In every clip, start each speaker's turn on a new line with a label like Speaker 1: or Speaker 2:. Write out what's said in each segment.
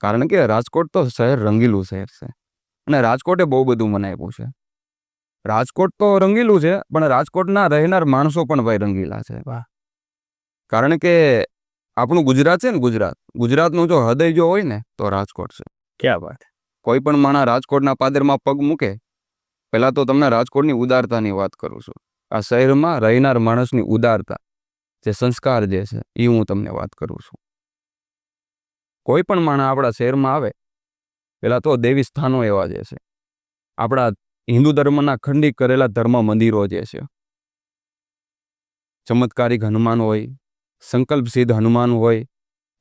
Speaker 1: કારણ કે રાજકોટ તો શહેર રંગીલું શહેર છે. અને રાજકોટે બહુ બધું મને આપ્યું છે. રાજકોટ તો રંગીલું છે પણ રાજકોટના રહેનાર માણસો પણ ભાઈ રંગીલા છે. કારણ કે આપણું ગુજરાત છે ને ગુજરાત. ગુજરાતનું જો હૃદય જો હોય ને તો રાજકોટ છે.
Speaker 2: ક્યાં વાત.
Speaker 1: કોઈ પણ માણસ રાજકોટના પાદરમાં પગ મૂકે પહેલાં તો તમને રાજકોટની ઉદારતાની વાત કરું છું. આ શહેરમાં રહેનાર માણસની ઉદારતા જે સંસ્કાર જે છે એ હું તમને વાત કરું છું. કોઈ પણ માણસ આપણા શહેરમાં આવે પહેલા તો દેવી સ્થાનો એવા જે છે. આપણા હિન્દુ ધર્મના ખંડિત કરેલા ધર્મ મંદિરો જે છે. ચમત્કારિક હનુમાન હોય સંકલ્પ સિદ્ધ હનુમાન હોય,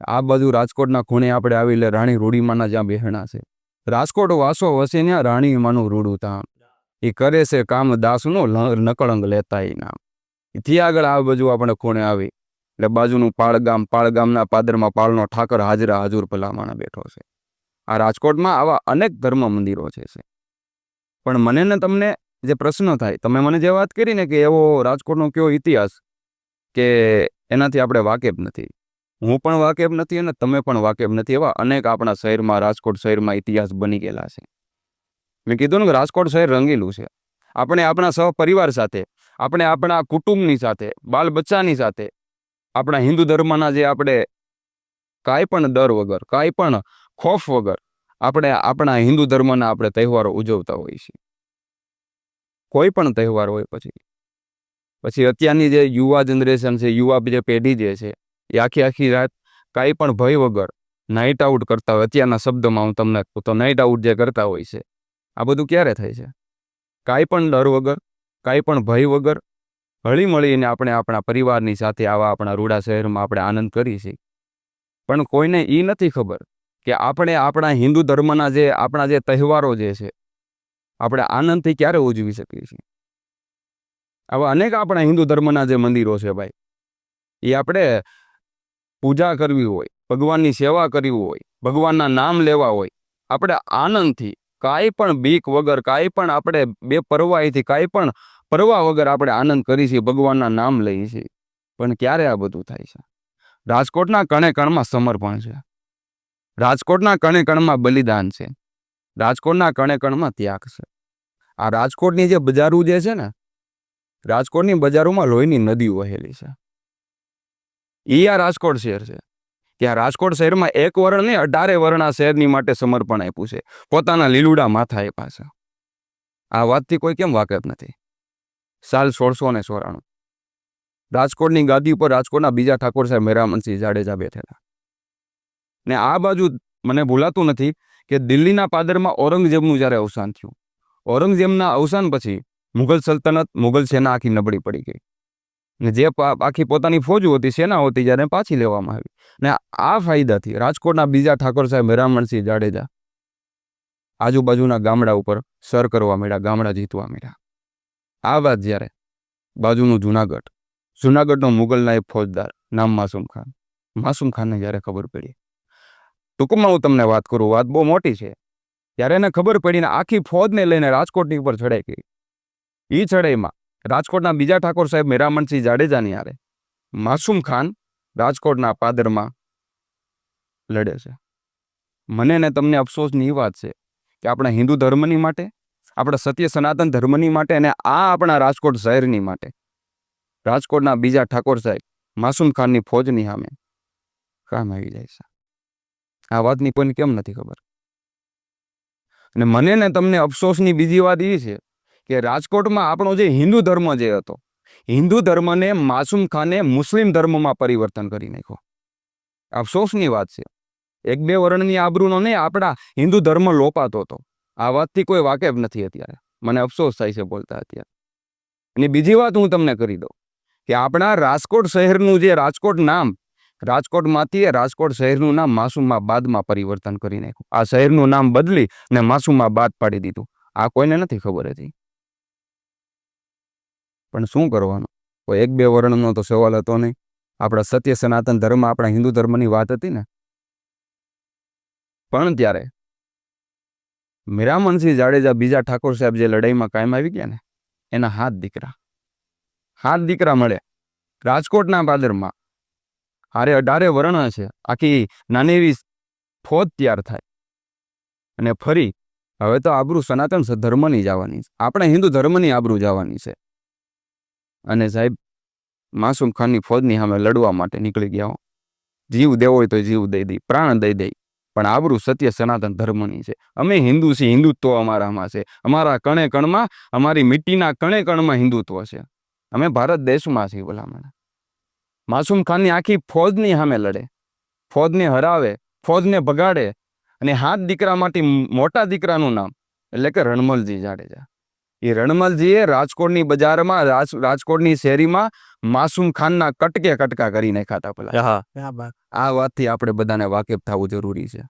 Speaker 1: આ બાજુ રાજકોટના ખૂણે આપણે આવી રાણી રૂડીમાના જ્યાં બેહણા છે. રાજકોટ વાસો વસે ત્યાં રાણી માનું રૂડું તામ એ કરે છે કામ દાસનો નકળંગ લેતા એ નામ. થી આગળ આ બાજુ આપણે ખૂણે આવી. એટલે બાજુનું પાળગામ, પાળગામના પાદરમાં પાળનો ઠાકર હાજરા હાજુર ભલામણ બેઠો છે. આ રાજકોટમાં આવા અનેક ધર્મ મંદિરો છે. પણ મને ને તમને જે પ્રશ્ન થાય, તમે મને જે વાત કરીને કે એવો રાજકોટનો કયો ઇતિહાસ કે એનાથી આપણે વાકેફ નથી. હું પણ વાકેફ નથી અને તમે પણ વાકેફ નથી એવા અનેક આપણા શહેરમાં, રાજકોટ શહેરમાં ઇતિહાસ બની ગયેલા છે. મેં કીધું ને કે રાજકોટ શહેર રંગીલું છે. આપણે આપણા સહપરિવાર સાથે, આપણે આપણા કુટુંબની સાથે, બાલ બચ્ચાની સાથે આપણા હિન્દુ ધર્મના જે આપણે કાંઈ પણ ડર વગર કાંઈ પણ ખોફ વગર આપણે આપણા હિન્દુ ધર્મના આપણે તહેવારો ઉજવતા હોઈએ છીએ. કોઈ પણ તહેવાર હોય પછી. પછી અત્યારની જે યુવા જનરેશન છે, યુવા જે પેઢી જે છે, એ આખી આખી રાત કાંઈ પણ ભય વગર નાઇટ આઉટ કરતા હોય. અત્યારના શબ્દમાં હું તમને કહું તો નાઇટ આઉટ જે કરતા હોય છે, આ બધું ક્યારે થાય છે? કાંઈ પણ ડર વગર કાંઈ પણ ભય વગર હળી મળીને આપણે આપણા પરિવારની સાથે આવા આપણા રૂડા શહેરમાં આપણે આનંદ કરીએ છીએ. પણ કોઈને એ નથી ખબર કે આપણે આપણા હિન્દુ ધર્મના જે, આપણા જે તહેવારો જે છે, આપણે આનંદથી ક્યારે ઉજવી શકીએ છીએ? આવા અનેક આપણા હિન્દુ ધર્મના જે મંદિરો છે ભાઈ એ આપણે પૂજા કરવી હોય, ભગવાનની સેવા કરવી હોય, ભગવાનના નામ લેવા હોય, આપણે આનંદથી કાંઈ પણ બીક વગર, કાંઈ પણ આપણે બે પરવાહીથી કાંઈ પણ પરવા વગર આપણે આનંદ કરી છીએ, ભગવાનના નામ લઈએ છીએ. પણ ક્યારે આ બધું થાય છે? રાજકોટના કણે કણમાં સમર્પણ છે. રાજકોટના કણે કણમાં બલિદાન છે. રાજકોટના કણે કણમાં ત્યાગ છે. આ રાજકોટની જે બજારો જે છે ને, રાજકોટની બજારોમાં લોહીની નદી વહેલી છે. એ આ રાજકોટ શહેર છે. ત્યાં રાજકોટ શહેરમાં એક વર્ણ નહીં, અઢારે વર્ણ આ શહેરની માટે સમર્પણ આપ્યું છે. પોતાના લીલુડા માથા આપ્યા છે. આ વાતથી કોઈ કેમ વાકેફ નથી? સાલ સોળસો ને ચોરાણું. રાજકોટની ગાદી ઉપર રાજકોટના બીજા ઠાકોર સાહેબ મેરામનસિંહ જાડેજા બેઠેલા. ને આ બાજુ મને ભૂલાતું નથી કે દિલ્હીના પાદરમાં ઔરંગઝેબનું જ્યારે અવસાન થયું. ઔરંગઝેબના અવસાન પછી મુઘલ સલ્તનત, મુઘલ સેના આખી નબળી પડી ગઈ. ને જે આખી પોતાની ફોજો હતી, સેના હતી જ્યારે પાછી લેવામાં આવી. ને આ ફાયદાથી રાજકોટના બીજા ઠાકોર સાહેબ મેરામણસિંહ જાડેજા આજુબાજુના ગામડા ઉપર સર કરવા મળ્યા ગામડા જીતવા મળ્યા આ વાત જ્યારે બાજુનું જુનાગઢ, જુનાગઢનો મુગલ નાયક ફોજદાર નામ માસુમ ખાન, માસુમ ખાનને જ્યારે ખબર પડી. ટૂંકમાં હું તમને વાત કરું, વાત બહુ મોટી છે. ત્યારે એને ખબર પડીને આખી ફોજને લઈને રાજકોટની ઉપર ચડાઈ ગઈ. એ ચડાઈમાં રાજકોટના બીજા ઠાકોર સાહેબ મેરામણસિંહ જાડેજાની હારે માસુમ ખાન રાજકોટના પાદરમાં લડે છે. મને ને તમને અફસોસની વાત છે કે આપણા હિન્દુ ધર્મની માટે આપણા સત્ય સનાતન ધર્મની માટે અને આ આપણા રાજકોટ શહેરની માટે. રાજકોટના બીજા ઠાકોર સાહેબ, માસુમ ખાનની ફોજની સામે. કામ આવી જાય છે. આ વાતની કોઈને કેમ નથી ખબર? અને મને ને તમને અફસોસની બીજી વાત એ છે કે રાજકોટમાં આપણો જે હિન્દુ ધર્મ જે હતો, હિન્દુ ધર્મને માસુમ ખાને મુસ્લિમ ધર્મમાં પરિવર્તન કરી નાખ્યો. અફસોસની વાત છે. એક બે વર્ણની આબરૂનો નહીં, આપણા હિન્દુ ધર્મ લોપાતો હતો. આ વાતથી કોઈ વાકેફ નથી અત્યારે. મને અફસોસ થાય છે બોલતા અત્યારે. અને બીજી વાત હું તમને કરી દઉં કે આપણા રાજકોટ શહેરનું જે રાજકોટ નામ, રાજકોટમાંથી રાજકોટ શહેરનું નામ માસુમા બાદમાં પરિવર્તન કરી નાખ્યું. આ શહેરનું નામ બદલી ને માસુમા બાદ પાડી દીધું. આ કોઈને નથી ખબર હતી પણ શું કરવાનું? કોઈ એક બે વર્ણનો તો સવાલ હતો નહીં. આપણા સત્ય સનાતન ધર્મ, આપણા હિન્દુ ધર્મની વાત હતી ને. પણ ત્યારે મીરામનસિંહ જાડેજા બીજા ઠાકોર સાહેબ જે લડાઈમાં કાયમ આવી ગયા ને, એના હાથ દીકરા. હાથ દીકરા મળે. રાજકોટના પાદરમાં. હારે અઢારે વર્ણ છે. આખી નાની એવી ફોજ તૈયાર થાય. અને ફરી, હવે તો આબરૂ સનાતન ધર્મની જવાની છે. આપણે હિન્દુ ધર્મની આબરૂ જવાની છે. અને સાહેબ, માસુમ ખાનની ફોજની સામે લડવા માટે નીકળી ગયા. જીવ દેવો હોય તો જીવ દઈ દઈ પ્રાણ દઈ દઈ પણ આબરૂ સત્ય સનાતન ધર્મની છે. અમે હિન્દુ છીએ હિન્દુત્વ અમારામાં છે. અમારા કણે કણમાં અમારી મિટ્ટીના કણે કણમાં હિન્દુત્વ છે. અમે ભારત દેશમાં છીએ ભલામણ. માસુમ ખાનની આખી ફોજની સામે લડે. ફોજને હરાવે ફોજને ભગાડે અને હાથ દીકરામાંથી મોટા દીકરાનું નામ એટલે કે રણમલજી જાડેજા. એ રણમલજીએ રાજકોટની બજારમાં રાજ રાજકોટની શેરીમાં માસુમ ખાનના કટકે કટકા કરી નાખ્યા હતા પેલા
Speaker 2: હા
Speaker 1: આ વાતથી આપણે બધાને વાકેફ થવું જરૂરી છે.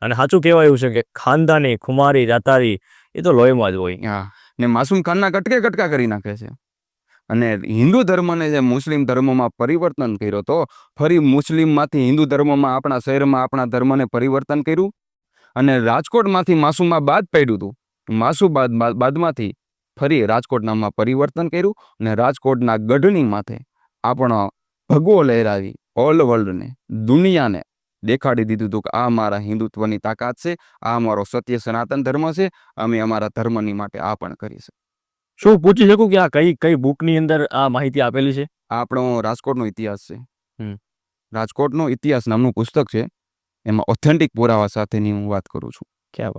Speaker 2: અને સાચું કહેવાયું છે કે ખાનદાની ખુમારી રાતારી એ તો લોહીમાં જ હોય.
Speaker 1: હા ને માસૂમ ખાનના કટકે કટકા કરી નાખે છે. અને હિન્દુ ધર્મને જે મુસ્લિમ ધર્મમાં પરિવર્તન કર્યો તો ફરી મુસ્લિમમાંથી હિન્દુ ધર્મમાં આપણા શહેરમાં આપણા ધર્મને પરિવર્તન કર્યું. અને રાજકોટમાંથી માસુમમાં બાદ પડ્યું હતું. માસુ બાદ બાદ- બાદમાંથી ફરી રાજકોટ નામમાં પરિવર્તન કર્યું અને રાજકોટના ગઢની માથે આપણો ભગવો લહેરાવી. ઓલ વર્લ્ડને દુનિયાને દેખાડી દીધું હતું કે આ મારા હિન્દુત્વની તાકાત છે આ મારો સત્ય સનાતન ધર્મ છે અમે અમારા ધર્મની માટે આ પણ કરીશું.
Speaker 2: શું પૂછી શકું કે આ કઈ કઈ બુકની અંદર આ માહિતી આપેલી છે?
Speaker 1: આ આપણો રાજકોટનો ઇતિહાસ છે. રાજકોટનો ઇતિહાસ નામનું પુસ્તક છે. એમાં ઓથેન્ટિક પુરાવા સાથેની હું વાત કરું છું.
Speaker 2: ક્યાં